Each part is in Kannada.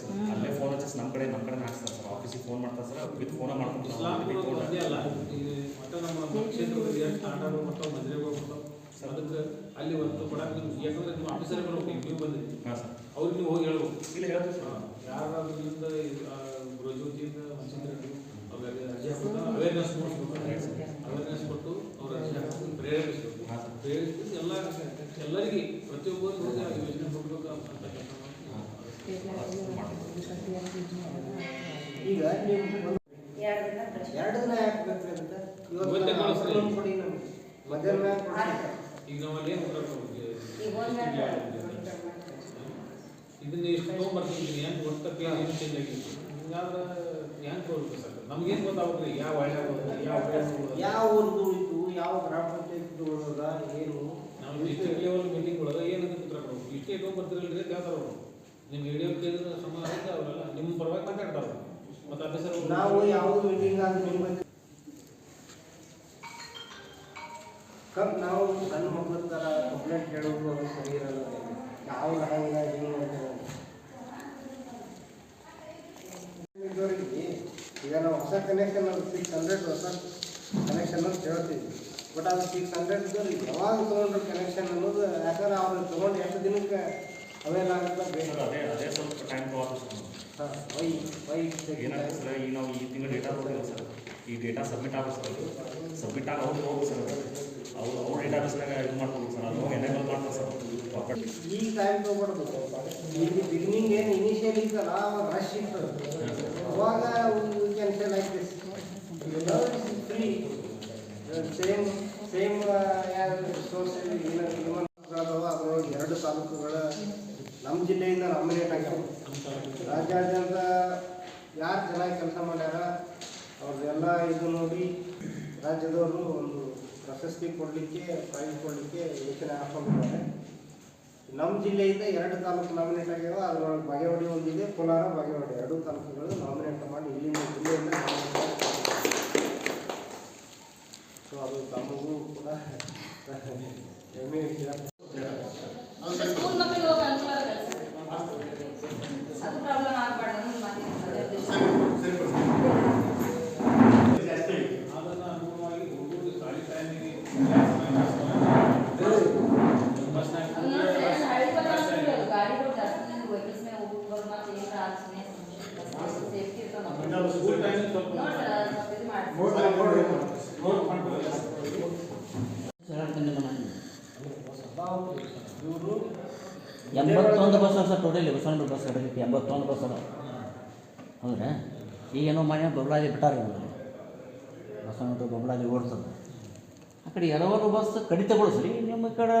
ಸರ್ ಅಲ್ಲೇ ಫೋನ್ ಹಚ್ಚಿ ನಮ್ಮ ಕಡೆ ನಮ್ಮ ಕಡೆ ಹಾಕ್ತಾರೆ ಸರ್. ಆಫೀಸಿಗೆ ಫೋನ್ ಮಾಡ್ತಾರೆ ಸರ್. ವಿತ್ ಫೋನ ಮಾಡ್ಕೊಂಡು ಅದಕ್ಕೆ ಅಲ್ಲಿ ಒಂದು ಕೊಡಕ್ಕೆ ಯಾಕಂದ್ರೆ ನಿಮ್ಮ ಆಫೀಸರೇ ಬರ್ಬೇಕು ನೀವು ಬಂದಿರಿ. ಹಾಂ ಸರ್. ಅವ್ರಿಗೆ ನೀವು ಹೋಗಿ ಹೇಳ್ಬೇಕು. ಇಲ್ಲ ಹೇಳ್ತೀವಿ ಸರ್. ಯಾರಾದ್ರಿಂದ ಗೃಹಜ್ಯೋತಿಯಿಂದ ಮನ್ಸಿಂದ್ರಿ ಅವ್ರಿಗೆ ಅರ್ಜಿ ಹಾಕ್ಬೇಕು ಅವೇರ್ನೆಸ್ ಅವೇರ್ನೆಸ್ ಕೊಟ್ಟು ಅವ್ರ ಅರ್ಜಿ ಹಾಕಿ ಪ್ರೇರೇಪಿಸ್ಬೇಕು. ಹಾಂ ಸರ್. ಪ್ರೇರೇಪಿಸಿ ಎಲ್ಲ ಎಲ್ಲರಿಗೆ ಪ್ರತಿಯೊಬ್ಬರಿಗೂ ಹೋಗಿ ಯೋಜನೆ ಕೊಡ್ಬೇಕು ಅಂತ ಕೆಲಸ ಈಗ ನೀವು ಎರಡು ದಿನ ಯಾಕೆ ಬೇಕ್ರಿ ಅಂತ ಇವತ್ತೇ ಕಳಿಸ್ರಿ. ಇವತ್ತು ಕೊಡಿ ನಮ್ಗೆ. ಮಧ್ಯಾಹ್ನ ಈಗ ನಾವಲ್ಲಿ ಇದನ್ನ ಎಷ್ಟು ತೊಗೊಂಬರ್ತೀನಿ ಹೆಂಗೆ ಒಟ್ಟಕ್ಕೆ ಏನು ಚೇಂಜ್ ಆಗಿತ್ತು? ಹಿಂಗಾದ್ರೆ ಹೆಂಗೆ ತೋರ್ಬೇಕು ಸರ್? ನಮ್ಗೇನು ಗೊತ್ತಾಗ್ರಿ ಯಾವ ಹಳ್ಳಿ ಯಾವ ಯಾವ ಊರ್ದು ಉಳಿತು ಯಾವ ಗ್ರಾಮ ಪಂಚಾಯತ್ ಏನು? ನಾವು ಡಿಸ್ಟ್ರಿಕ್ಟ್ ಲೆವೆಲ್ ಮೀಟಿಂಗ್ ಒಳಗೆ ಏನಂತ ಕೂತ್ಕೊಂಡು ಇಷ್ಟೇ ಇಟ್ಕೊಂಡ್ಬರ್ತೀರಲ್ರಿ ಯಾವ ಹೇಳ್ತಾರೆ ನಿಮ್ಮ ವಿಡಿಯೋ ಕೇಳಿದ್ರೆ ಐತೆ ಅವರೆಲ್ಲ ನಿಮ್ಮ ಪರವಾಗಿ ಮಾತಾಡ್ತಾರೆ ಮತ್ತು ಆಫೀಸರ್ ನಾವು ಯಾವುದು ಮೀಟಿಂಗ್ ನಿಮ್ಗೆ ಕಪ್ ನಾವು ಸಣ್ಣ ಮಕ್ಕಳ ಥರ ಕಂಪ್ಲೇಂಟ್ ಕೇಳೋದು ಅದು ಸರಿ ಇರಲ್ಲ. ನಾವು ಹಂಗ ಹಿಂಗೆ ಈಗ ನಾವು ಹೊಸ ಕನೆಕ್ಷನ್ ಅದು ಸಿಕ್ಸ್ ಹಂಡ್ರೆಡ್ ಹೊಸ ಕನೆಕ್ಷನ್ ಅಂತ ಹೇಳ್ತೀವಿ. ಬಟ್ ಅದು ಸಿಕ್ಸ್ ಹಂಡ್ರೆಡ್ ಯಾವಾಗ ತೊಗೊಂಡ್ರು ಕನೆಕ್ಷನ್ ಅನ್ನೋದು ಯಾಕಂದ್ರೆ ಅವ್ರು ತೊಗೊಂಡು ಎಷ್ಟು ದಿನಕ್ಕೆ ಅವೇಲ್ ಆಗುತ್ತೆ ಸರ್ ಬೇಕು ಅದೇ ಅದೇ ಸ್ವಲ್ಪ ಟೈಮ್ ಹಾಂ ವೈ ವೈ ಏನಾಗುತ್ತೆ ಸರ್ ಈಗ ನಾವು ಈ ತಿಂಗಳು ಡೇಟಾ ಕೊಟ್ಟಿಲ್ಲ ಸರ್ ಈ ಡೇಟಾ ಸಬ್ಮಿಟ್ ಆಗುತ್ತೆ ಸರ್ ಸಬ್ಮಿಟ್ ಆಗಿ ಅವ್ರು ಹೋಗಿ ಸರ್ ಅವ್ರು ಅವ್ರ ಡೇಟಾ ಬೇಸ್ನಾಗ ಇದು ಮಾಡ್ಕೊಬೇಕು ಸರ್ ಅದು ಎನೇಬಲ್ ಮಾಡ್ತಾರೆ ಸರ್ ಈ ಈಗ ಟೈಮ್ ತೊಗೊಬಾರ್ದು ಈಗ ಬಿಗಿನಿಂಗ್ ಏನು ಇನಿಷಿಯಲ್ ಇತ್ತಲ್ಲ ಅವಾಗ ರಶ್ ಇತ್ತು. ಅವಾಗ can say like this free same same source ಅದರೊಳಗೆ ಎರಡು ತಾಲೂಕುಗಳ ನಮ್ಮ ಜಿಲ್ಲೆಯಿಂದ ನಾಮಿನೇಟ್ ಆಗ್ಯಾವ ರಾಜ್ಯಾದ್ಯಂತ ಯಾರು ಚೆನ್ನಾಗಿ ಕೆಲಸ ಮಾಡ್ಯಾರ ಅವ್ರದ್ದೆಲ್ಲ ಇದು ನೋಡಿ ರಾಜ್ಯದವರು ಒಂದು ಪ್ರಶಸ್ತಿ ಕೊಡಲಿಕ್ಕೆ ಪ್ರೈಸ್ ಕೊಡಲಿಕ್ಕೆ ಯೋಚನೆ ಹಾಕೊಂಡಿದ್ದಾರೆ ನಮ್ಮ ಜಿಲ್ಲೆಯಿಂದ ಎರಡು ತಾಲೂಕು ನಾಮಿನೇಟ್ ಆಗ್ಯಾವ, ಅದರೊಳಗೆ ಬಾಗೇವಾಡಿ ಒಂದಿದೆ, ಕೋಲಾರ, ಬಾಗೇವಾಡಿ. ಎರಡು ತಾಲೂಕುಗಳು ನಾಮಿನೇಟ್ ಮಾಡಿ ಇಲ್ಲಿಂದ ಜಿಲ್ಲೆಯಿಂದ ಸೊ ಅದು ತಮಗೂ ಕೂಡ ಹೆಮ್ಮೆ ವಿಷಯ. ಎಂಬತ್ತೊಂದು ಬಸ್ ಅದ ಸರ್ ಟೋಟಲಿ ಬಸವಣ್ಣ ಬಸ್ ಹಿಡಿದೈತಿ ಎಂಬತ್ತೊಂದು ಬಸ್ ಅದ ಹೌದ್ರೆ ಈಗೇನೋ ಮನೆ ಬೊಬ್ಲಾದಿ ಬಿಟ್ಟಾರ ಬಸವಣ್ಣ ಬೊಬ್ಲಾದಿ ಓಡ್ತದೆ ಆ ಕಡೆ ಎಲ್ಲವರು ಬಸ್ ಕಡಿತಗೊಳಿಸ್ರಿ ನಿಮ್ಮ ಕಡೆ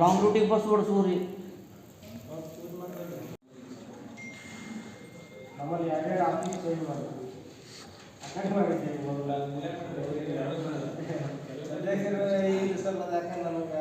ಲಾಂಗ್ ರೂಟಿಗೆ ಬಸ್ ಓಡಿಸ್ಬೋರಿ ನಮಗೆ